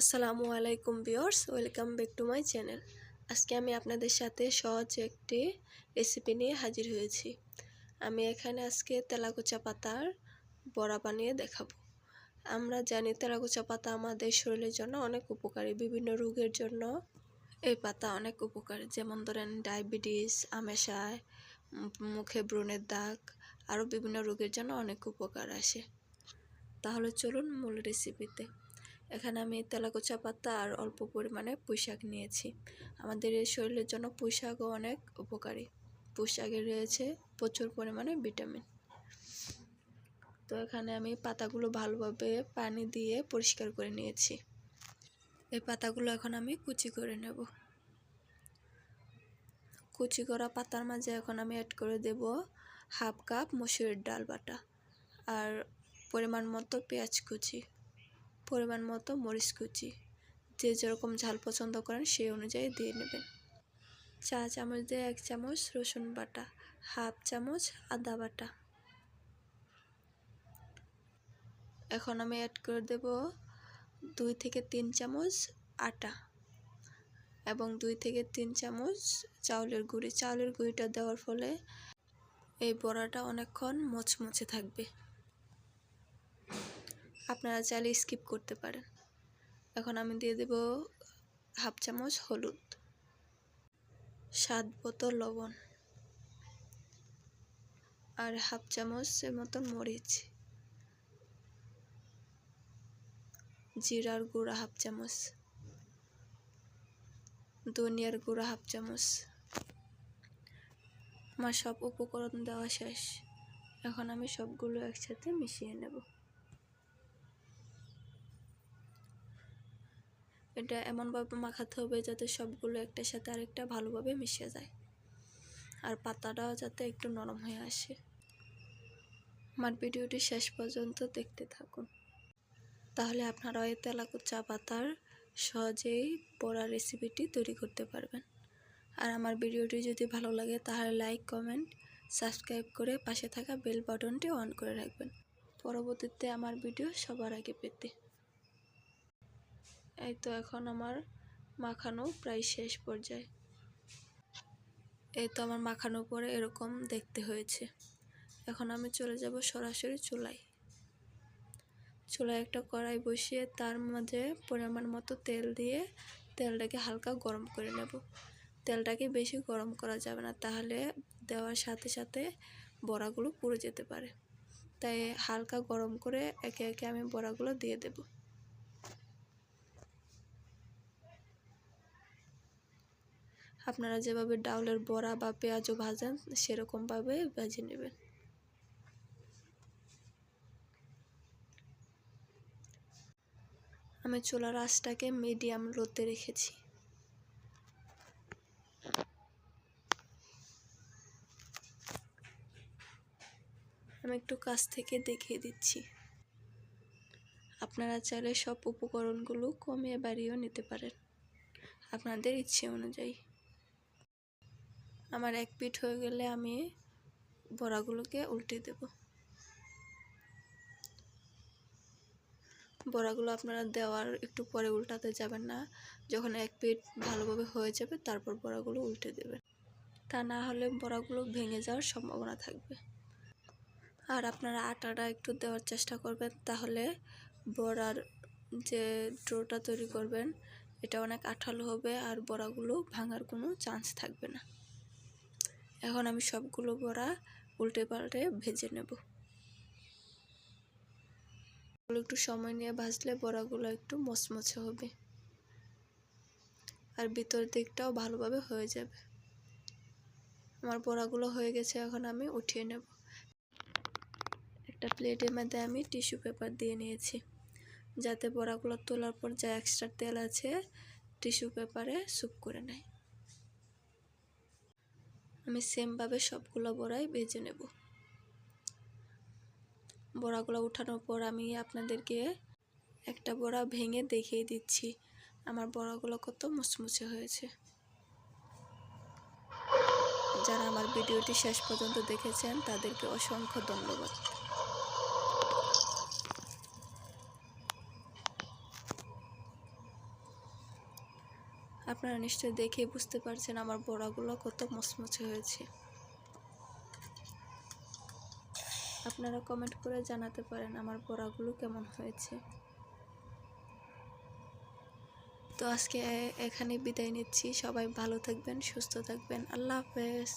আসসালামু আলাইকুম viewers, welcome back to my channel. আজকে আমি আপনাদের সাথে সহজ একটি রেসিপি নিয়ে হাজির হয়েছি। আমি এখানে আজকে তেলাকুচা পাতার বড়া বানিয়ে দেখাবো। আমরা জানি তেলাকুচা পাতা আমাদের শরীরের জন্য অনেক উপকারী, বিভিন্ন রোগের জন্য এই পাতা অনেক উপকারী। যেমন ধরেন ডায়াবেটিস, আমেশায়, মুখে ব্রণের দাগ, আরও বিভিন্ন রোগের জন্য অনেক উপকার আসে। তাহলে চলুন মূল রেসিপিতে। এখানে আমি তেলাকুচা পাতা আর অল্প পরিমাণে পুঁইশাক নিয়েছি। আমাদের এই শরীরের জন্য পুঁইশাকও অনেক উপকারী। পুঁইশাকে রয়েছে প্রচুর পরিমাণে ভিটামিন। তো এখানে আমি পাতাগুলো ভালোভাবে পানি দিয়ে পরিষ্কার করে নিয়েছি। এই পাতাগুলো এখন আমি কুচি করে নেব। কুচি করা পাতার মাঝে এখন আমি অ্যাড করে দেব হাফ কাপ মসুরের ডাল বাটা আর পরিমাণ মতো পেঁয়াজ কুচি। পরিমাণ মতো মরিচ কুচি। যে যেরকম ঝাল পছন্দ করেন সেই অনুযায়ী দিয়ে নেবেন। চা চামচ দিয়ে এক চামচ রসুন বাটা, হাফ চামচ আদা বাটা। এখন আমি অ্যাড করে দেব দুই থেকে তিন চামচ আটা এবং দুই থেকে তিন চামচ চাউলের গুঁড়ি। চাউলের গুঁড়িটা দেওয়ার ফলে এই বড়াটা অনেকক্ষণ মচমচে থাকবে। আপনারা চাইলে স্কিপ করতে পারেন। এখন আমি দিয়ে দেব হাফ চামচ হলুদ, স্বাদ বোতল লবণ আর হাফ চামচের মতন মরিচ, জিরার গুঁড়া হাফ চামচ, ধনিয়ার গুঁড়া হাফ চামচ। আমার সব উপকরণ দেওয়া শেষ। এখন আমি সবগুলো একসাথে মিশিয়ে নেব। এটা এমনভাবে মাখাতে হবে যাতে সবগুলো একটার সাথে আরেকটা ভালোভাবে মিশে যায়। আর পাতাটাও যাতে একটু নরম হয়ে আসে। আমার ভিডিওটি শেষ পর্যন্ত দেখতে থাকুন। তাহলে আপনারা ওই তেলাকুচা পাতার সহজেই পড়া রেসিপিটি তৈরি করতে পারবেন। আর আমার ভিডিওটি যদি ভালো লাগে তাহলে লাইক, কমেন্ট, সাবস্ক্রাইব করে পাশে থাকা বেল বাটনটি অন করে রাখবেন। পরবর্তীতে আমার ভিডিও সবার আগে পেতে। এই তো এখন আমার মাখানো প্রায় শেষ পর্যায়ে। এই তো আমার মাখানো পরে এরকম দেখতে হয়েছে। এখন আমি চলে যাব সরাসরি চুলায়। চুলায় একটা কড়াই বসিয়ে তার মাঝে পরিমাণ মতো তেল দিয়ে তেলটাকে হালকা গরম করে নেব। তেলটাকে বেশি গরম করা যাবে না, তাহলে দেওয়ার সাথে সাথে বড়াগুলো পুড়ে যেতে পারে। তাই হালকা গরম করে একে একে আমি বড়াগুলো দিয়ে দেবো। আপনারা যেভাবে ডাউলের বড়া বা পেঁয়াজও ভাজেন, সেরকমভাবে ভেজে নেবেন। আমি চোলা আঁচটাকে মিডিয়াম লোতে রেখেছি। আমি একটু কাছ থেকে দেখিয়ে দিচ্ছি। আপনারা চাইলে সব উপকরণগুলো কমিয়ে বাড়িয়েও নিতে পারেন। আপনাদের ইচ্ছে অনুযায়ী। আমার এক পিঠ হয়ে গেলে আমি বড়াগুলোকে উল্টে দেব। বড়াগুলো আপনারা দেওয়ার একটু পরে উল্টাতে যাবেন না। যখন এক পিঠ ভালোভাবে হয়ে যাবে, তারপর বড়াগুলো উল্টে দেবেন। তা না হলে বড়াগুলো ভেঙে যাওয়ার সম্ভাবনা থাকবে। আর আপনারা আটাটা একটু দেওয়ার চেষ্টা করবেন, তাহলে বড়ার যে ড্রোটা তৈরি করবেন, এটা অনেক আঠালো হবে আর বড়াগুলো ভাঙার কোনো চান্স থাকবে না। এখন আমি সবগুলো বড়া উল্টে পাল্টে ভেজে নেব। একটু সময় নিয়ে ভাজলে বড়াগুলো একটু মচমচে হবে। আর ভিতর দিকটাও ভালোভাবে হয়ে যাবে। আমার বড়াগুলো হয়ে গেছে, এখন আমি উঠিয়ে নেব। একটা প্লেটের মধ্যে আমি টিস্যু পেপার দিয়ে নিয়েছি। যাতে বড়াগুলো তোলার পর যা এক্সট্রা তেল আছে টিস্যু পেপারে স্যুপ করে নেয়। আমি সেমভাবে সবগুলো বড়াই ভেজে নেব। বড়াগুলো উঠানোর পর আমি আপনাদেরকে একটা বড়া ভেঙে দেখিয়ে দিচ্ছি। আমার বড়াগুলো কত মুচমুচে হয়েছে। যারা আমার ভিডিওটি শেষ পর্যন্ত দেখেছেন, তাদেরকে অসংখ্য ধন্যবাদ। আপনারা নিশ্চয়ই দেখে বুঝতে পারছেন আমার বড়াগুলো কত মচমচে হয়েছে। আপনারা কমেন্ট করে জানাতে পারেন আমার বড়াগুলো কেমন হয়েছে। তো আজকে এখানে বিদায় নিচ্ছি। সবাই ভালো থাকবেন, সুস্থ থাকবেন। আল্লাহ হাফেজ।